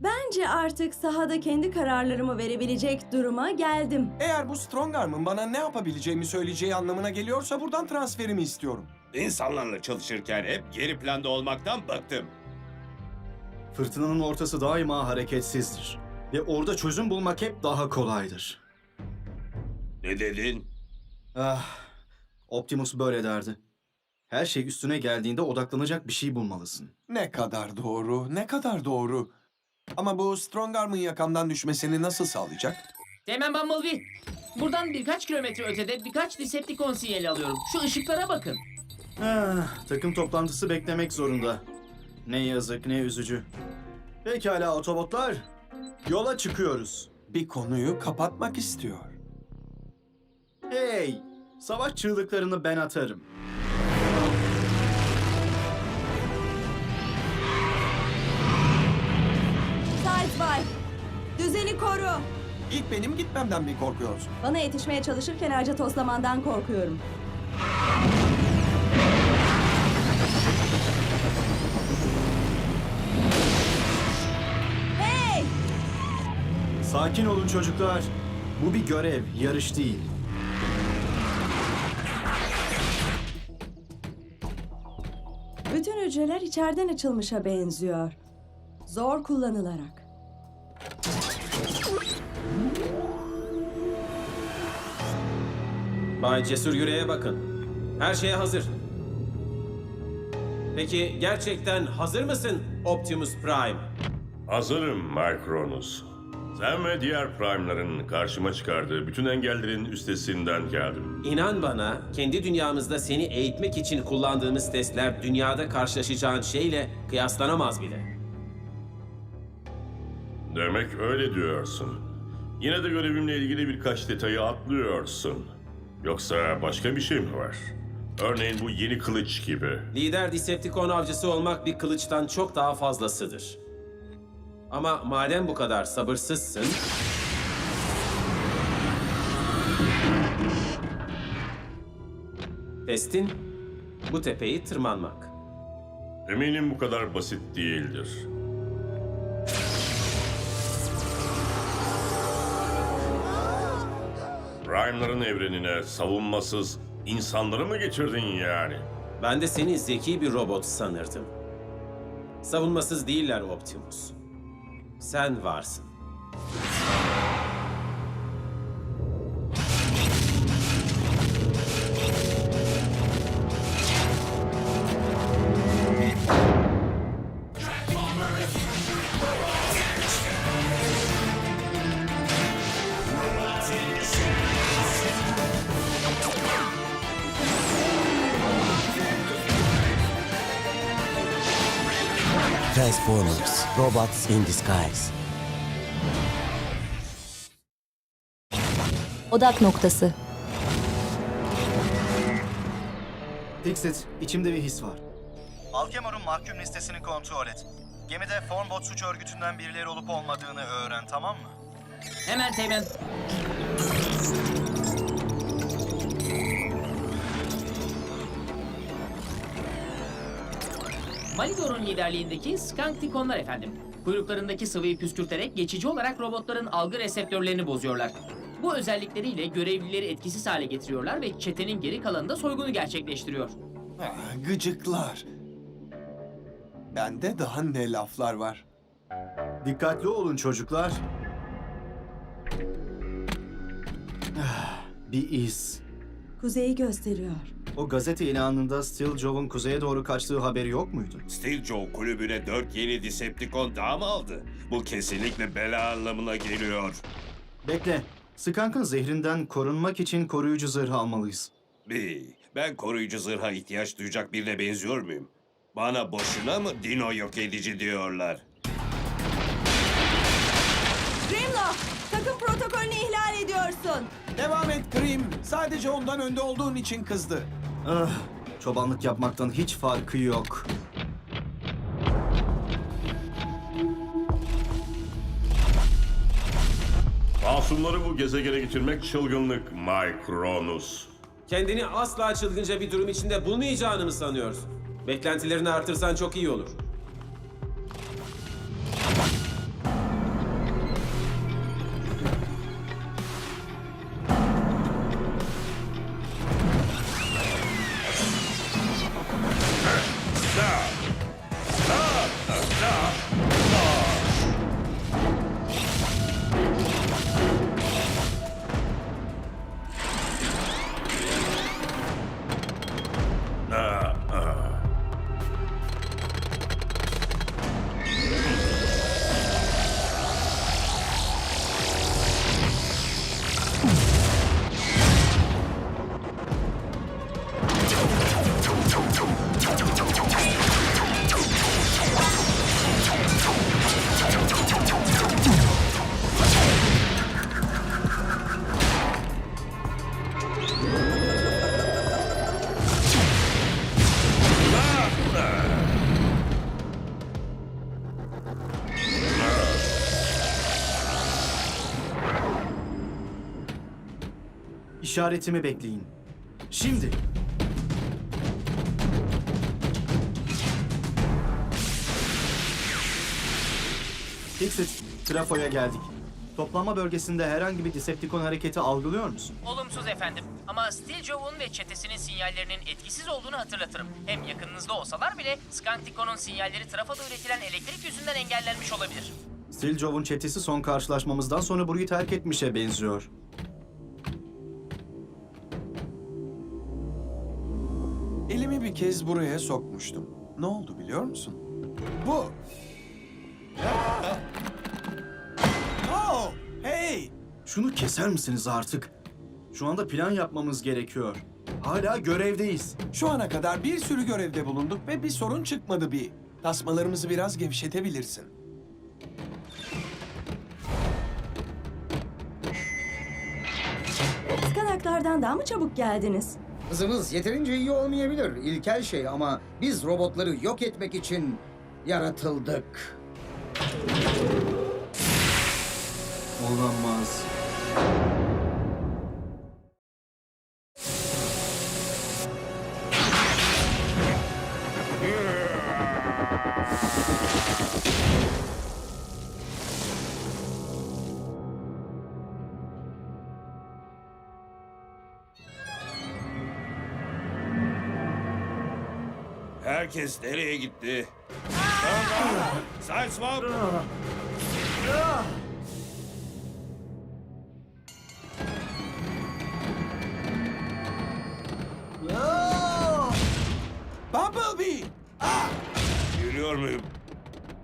Bence artık sahada kendi kararlarımı verebilecek duruma geldim. Eğer bu Strongarm'ın bana ne yapabileceğimi söyleyeceği anlamına geliyorsa buradan transferimi istiyorum. İnsanlarla çalışırken hep geri planda olmaktan bıktım. Fırtınanın ortası daima hareketsizdir. Ve orada çözüm bulmak hep daha kolaydır. Ne dedin? Ah, Optimus böyle derdi. Her şey üstüne geldiğinde odaklanacak bir şey bulmalısın. Ne kadar doğru, ne kadar doğru. Ama bu Strongarm'ın yakamdan düşmesini nasıl sağlayacak? Teğmen Bumblebee. Buradan birkaç kilometre ötede birkaç Decepticon sinyali alıyorum. Şu ışıklara bakın. Ah, takım toplantısı beklemek zorunda. Ne yazık ne üzücü. Pekala otobotlar. Yola çıkıyoruz. Bir konuyu kapatmak istiyor. Hey! Savaş çığlıklarını ben atarım. Benim gitmemden mi korkuyorsun? Bana yetişmeye çalışırken ağaca toslamandan korkuyorum. Hey! Sakin olun çocuklar. Bu bir görev, yarış değil. Bütün hücreler içeriden açılmışa benziyor. Zor kullanılarak. Bay Cesur Yüreğe bakın. Her şeye hazır. Peki gerçekten hazır mısın Optimus Prime? Hazırım Micronus. Sen ve diğer Prime'ların karşıma çıkardığı bütün engellerin üstesinden geldim. İnan bana, kendi dünyamızda seni eğitmek için kullandığımız testler dünyada karşılaşacağın şeyle kıyaslanamaz bile. Demek öyle diyorsun. Yine de görevimle ilgili birkaç detayı atlıyorsun. Yoksa başka bir şey mi var? Örneğin bu yeni kılıç gibi. Lider Decepticon avcısı olmak bir kılıçtan çok daha fazlasıdır. Ama madem bu kadar sabırsızsın... Testin bu tepeyi tırmanmak. Eminim bu kadar basit değildir. Prime'ların evrenine savunmasız insanları mı getirdin yani? Ben de seni zeki bir robot sanırdım. Savunmasız değiller Optimus. Sen varsın. Robots in disguise. Odak noktası. Dixit, içimde bir his var. Alkemor'un mahkum listesini kontrol et. Gemide Formbot suç örgütünden birileri olup olmadığını öğren, tamam mı? Hemen Teğmen. Malidor'un liderliğindeki Skanktikonlar efendim. Kuyruklarındaki sıvıyı püskürterek geçici olarak robotların algı reseptörlerini bozuyorlar. Bu özellikleriyle görevlileri etkisiz hale getiriyorlar ve çetenin geri kalanında soygunu gerçekleştiriyor. Ah, gıcıklar. Bende daha ne laflar var. Dikkatli olun çocuklar. Ah, bir iz. Kuzeyi gösteriyor. O gazete ilanında Steel Job'un kuzeye doğru kaçtığı haberi yok muydu? Steel Joe kulübüne dört yeni Decepticon daha mı aldı? Bu kesinlikle bela anlamına geliyor. Bekle. Skank'ın zehrinden korunmak için koruyucu zırh almalıyız. Bir, ben koruyucu zırha ihtiyaç duyacak birine benziyor muyum? Bana boşuna mı dino yok edici diyorlar? Grimlock, takım protokolünü ihlal ediyorsun. Devam et Grim. Sadece ondan önde olduğun için kızdı. Ah, çobanlık yapmaktan hiç farkı yok. Masumları bu gezegene getirmek çılgınlık Micronus. Kendini asla çılgınca bir durum içinde bulmayacağını mı sanıyorsun? Beklentilerini artırsan çok iyi olur. İşaretimi bekleyin. Şimdi. Fixit, trafoya geldik. Toplanma bölgesinde herhangi bir Decepticon hareketi algılıyor musun? Olumsuz efendim. Ama Steeljoe'un ve çetesinin sinyallerinin etkisiz olduğunu hatırlatırım. Hem yakınınızda olsalar bile Skantikon'un sinyalleri trafoda üretilen elektrik yüzünden engellenmiş olabilir. Stiljov'un çetesi son karşılaşmamızdan sonra burayı terk etmişe benziyor. Bir kez buraya sokmuştum. Ne oldu biliyor musun? Bu. Oh, hey! Şunu keser misiniz artık? Şu anda plan yapmamız gerekiyor. Hala görevdeyiz. Şu ana kadar bir sürü görevde bulunduk ve bir sorun çıkmadı bir. Tasmalarımızı biraz gevşetebilirsin. Skanaklardan daha mı çabuk geldiniz? Hızımız yeterince iyi olmayabilir. İlkel şey ama biz robotları yok etmek için yaratıldık. Olamaz. Herkes nereye gitti? Sideswap! Bumblebee! Yürüyor muyum?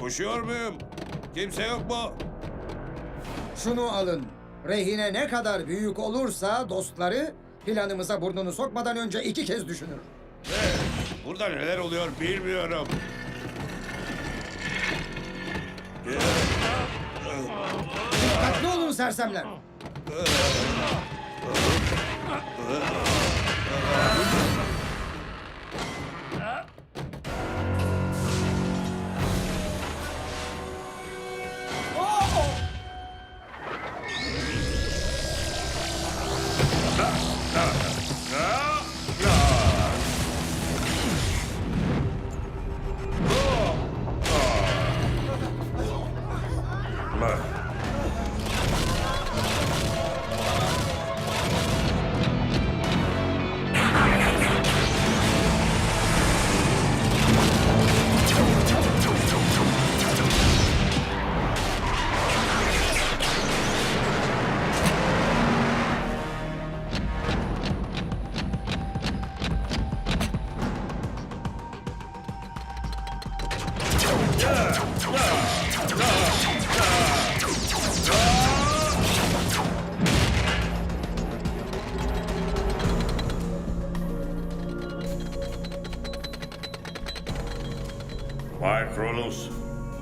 Koşuyor muyum? Kimse yok mu? Şunu alın. Rehine ne kadar büyük olursa dostları planımıza burnunu sokmadan önce iki kez düşünür. Burada neler oluyor bilmiyorum. Dikkatli olun sersemler.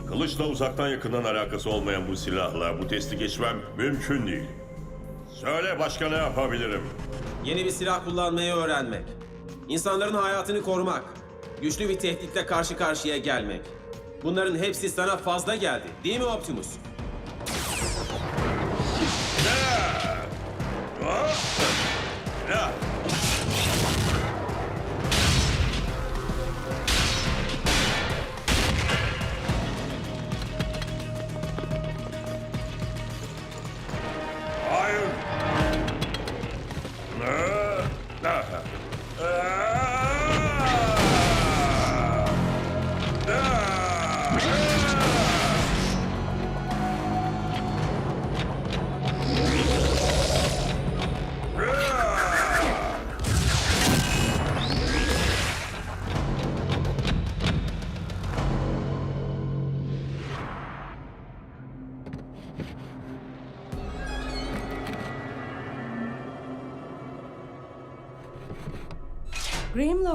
Kılıçla uzaktan yakından alakası olmayan bu silahla bu testi geçmem mümkün değil. Söyle başka ne yapabilirim? Yeni bir silah kullanmayı öğrenmek. İnsanların hayatını korumak. Güçlü bir tehditle karşı karşıya gelmek. Bunların hepsi sana fazla geldi. Değil mi Optimus? Ya!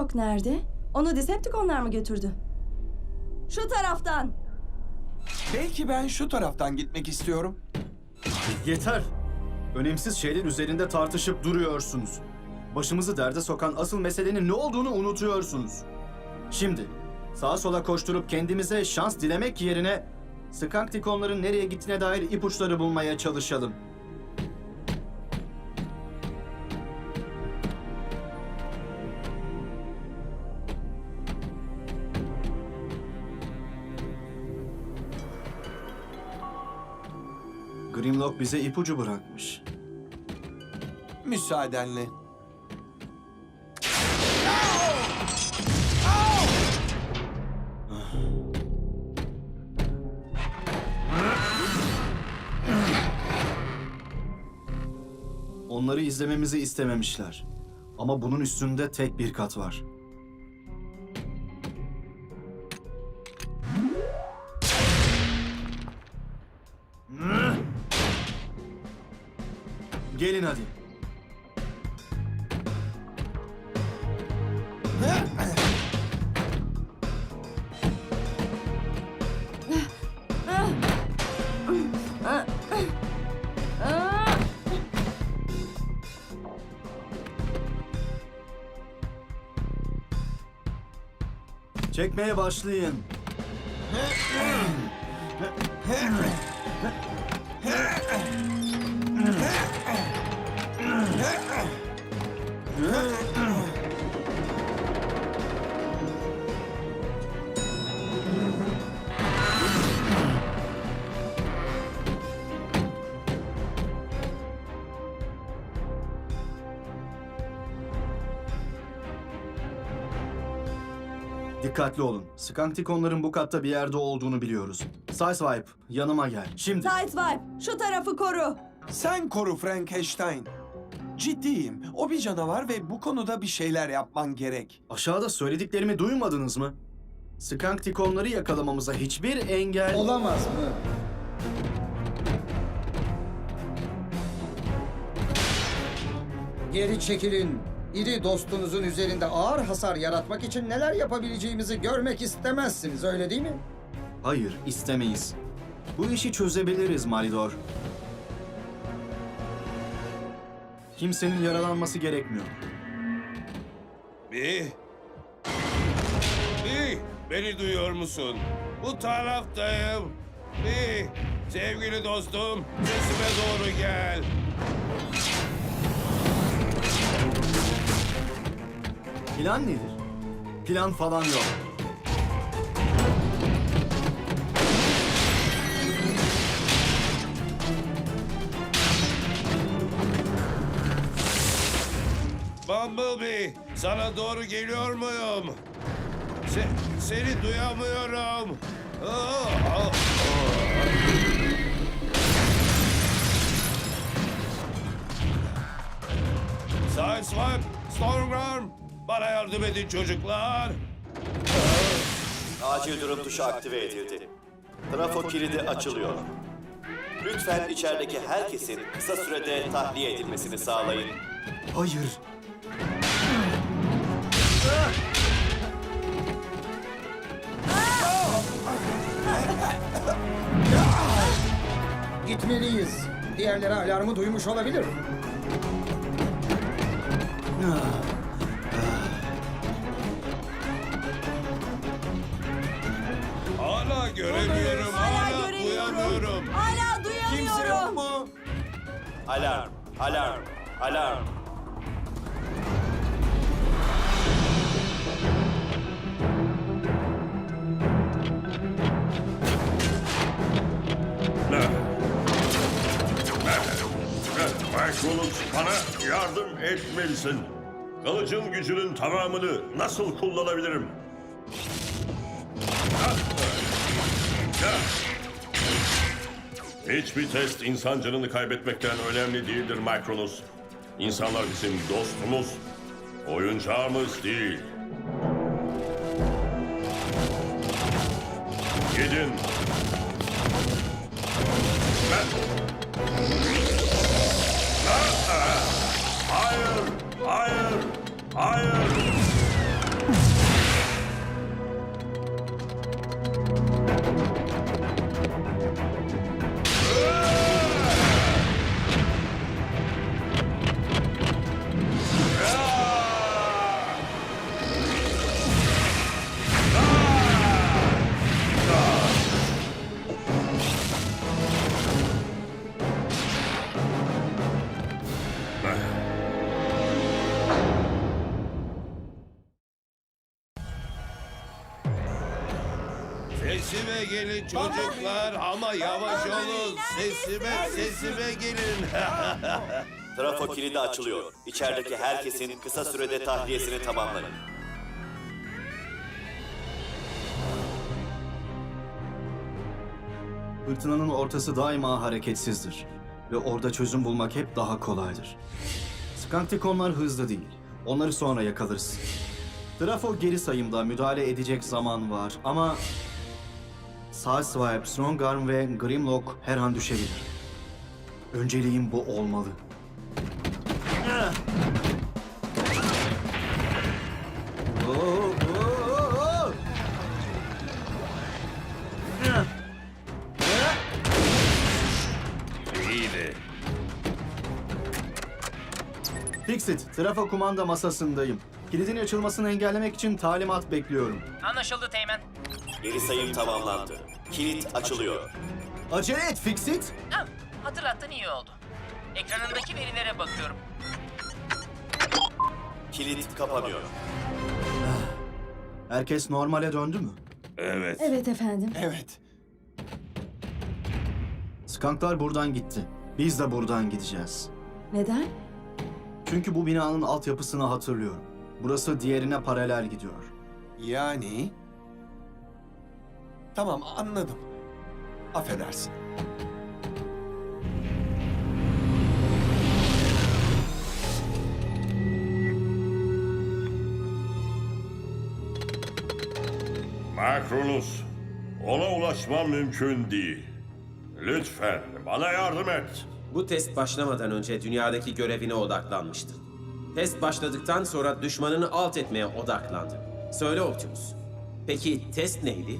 Grimlock nerede? Onu Decepticonlar mı götürdü? Şu taraftan. Belki ben şu taraftan gitmek istiyorum. Yeter. Önemsiz şeyler üzerinde tartışıp duruyorsunuz. Başımızı derde sokan asıl meselenin ne olduğunu unutuyorsunuz. Şimdi sağa sola koşturup kendimize şans dilemek yerine Skanktikonların nereye gittiğine dair ipuçları bulmaya çalışalım. Grimlock bize ipucu bırakmış. Müsaadenle. Onları izlememizi istememişler. Ama bunun üstünde tek bir kat var. Gelin hadi. Çekmeye başlayın. Dikkatli olun. Skanktikonların bu katta bir yerde olduğunu biliyoruz. Sideswipe, yanıma gel. Şimdi. Sideswipe, şu tarafı koru. Sen koru Frankenstein. Ciddiyim. O bir canavar ve bu konuda bir şeyler yapman gerek. Aşağıda söylediklerimi duymadınız mı? Skanktikonları yakalamamıza hiçbir engel... Olamaz mı? Geri çekilin. İri dostunuzun üzerinde ağır hasar yaratmak için neler yapabileceğimizi görmek istemezsiniz öyle değil mi? Hayır, istemeyiz. Bu işi çözebiliriz Maridor. Kimsenin yaralanması gerekmiyor. Bir. Bir. Beni duyuyor musun? Bu taraftayım. Bir. Sevgili dostum, sesime doğru gel. Plan nedir? Plan falan yok. Bumblebee, sana doğru geliyor muyum? Se- seni duyamıyorum. Aa, aa, aa. Sideswipe, Stormworm, bana yardım edin çocuklar. Acil durum tuşu aktive edildi. Trafo kilidi açılıyor. Lütfen içerideki herkesin kısa sürede tahliye edilmesini sağlayın. Hayır. Gitmeliyiz. Diğerleri alarmı duymuş olabilir. Hala göremiyorum, Hala hala, duyamıyorum. Hala duyamıyorum. Kimse yok mu? Alarm, alarm, alarm. Microlux bana yardım etmelisin. Kılıcın gücünün tamamını nasıl kullanabilirim? Hiçbir test insan canını kaybetmekten önemli değildir Micronus. İnsanlar bizim dostumuz, oyuncağımız değil. Gidin. Hayır, gelin çocuklar ama yavaş olun. Sesime, sesime gelin. Trafo kilidi açılıyor. İçerideki herkesin kısa sürede tahliyesini tamamlayın. Fırtınanın ortası daima hareketsizdir. Ve orada çözüm bulmak hep daha kolaydır. Skanktikonlar hızlı değil. Onları sonra yakalarız. Trafo geri sayımda müdahale edecek zaman var ama... Sideswipe, Strongarm ve Grimlock her an düşebilir. Önceliğim bu olmalı. İyiydi. Fixit, Trafo kumanda masasındayım. Kilidin açılmasını engellemek için talimat bekliyorum. Anlaşıldı Teğmen. Geri sayım tamamlandı. Kilit açılıyor. Acele et Fixit! Ha, hatırlattın iyi oldu. Ekranındaki verilere bakıyorum. Kilit kapanıyor. Herkes normale döndü mü? Evet. Evet efendim. Evet. Skanklar buradan gitti. Biz de buradan gideceğiz. Neden? Çünkü bu binanın altyapısını hatırlıyorum. Burası diğerine paralel gidiyor. Yani... Tamam anladım. Affedersin. Makronus, ona ulaşmam mümkün değil. Lütfen bana yardım et. Bu test başlamadan önce dünyadaki görevine odaklanmıştı. Test başladıktan sonra düşmanını alt etmeye odaklandı. Söyle Optimus. Peki test neydi?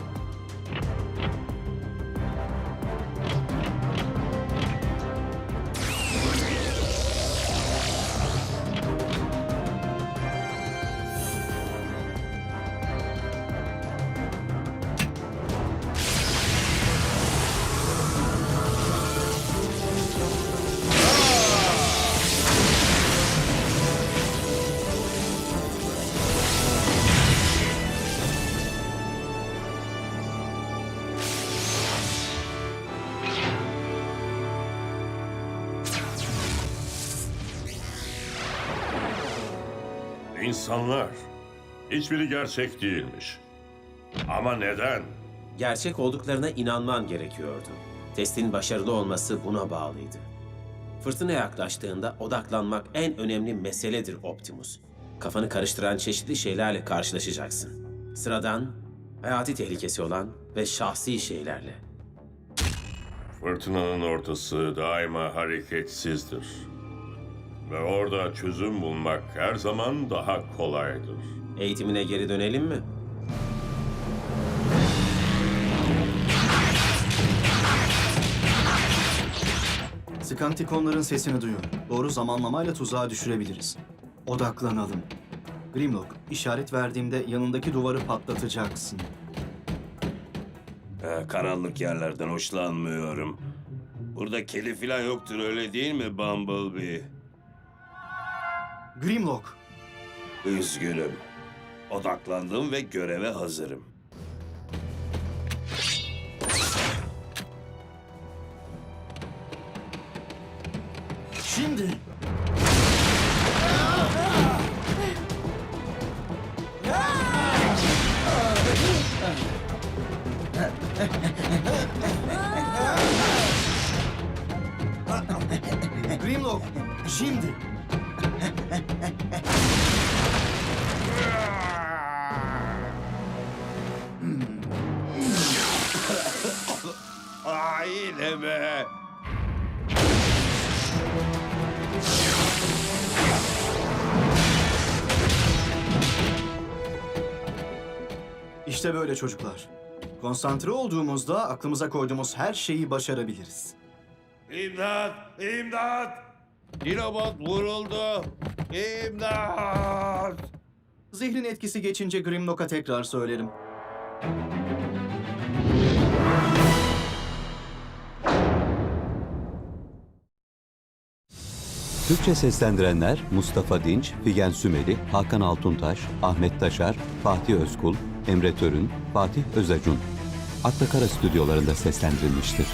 İnsanlar, hiçbiri gerçek değilmiş. Ama neden? Gerçek olduklarına inanman gerekiyordu. Testin başarılı olması buna bağlıydı. Fırtına yaklaştığında odaklanmak en önemli meseledir Optimus. Kafanı karıştıran çeşitli şeylerle karşılaşacaksın. Sıradan, hayati tehlikesi olan ve şahsi şeylerle. Fırtınanın ortası daima hareketsizdir. Ve orada çözüm bulmak her zaman daha kolaydır. Eğitimine geri dönelim mi? Skantikonların sesini duyuyorum. Doğru zamanlamayla tuzağa düşürebiliriz. Odaklanalım. Grimlock, işaret verdiğimde yanındaki duvarı patlatacaksın. Ha, karanlık yerlerden hoşlanmıyorum. Burada keli falan yoktur öyle değil mi Bumblebee? Grimlock, Üzgünüm. Odaklandım ve göreve hazırım. şimdi! Grimlock, şimdi! Aileme. İşte böyle çocuklar. Konsantre olduğumuzda aklımıza koyduğumuz her şeyi başarabiliriz. İmdat! İmdat! Dinobot vuruldu. İmdat! Zehrin etkisi geçince Grimlock'a tekrar söylerim. Türkçe seslendirenler Mustafa Dinç, Figen Sümeli, Hakan Altuntaş, Ahmet Taşar, Fatih Özkul, Emre Törün, Fatih Özacun. Akla Kara stüdyolarında seslendirilmiştir.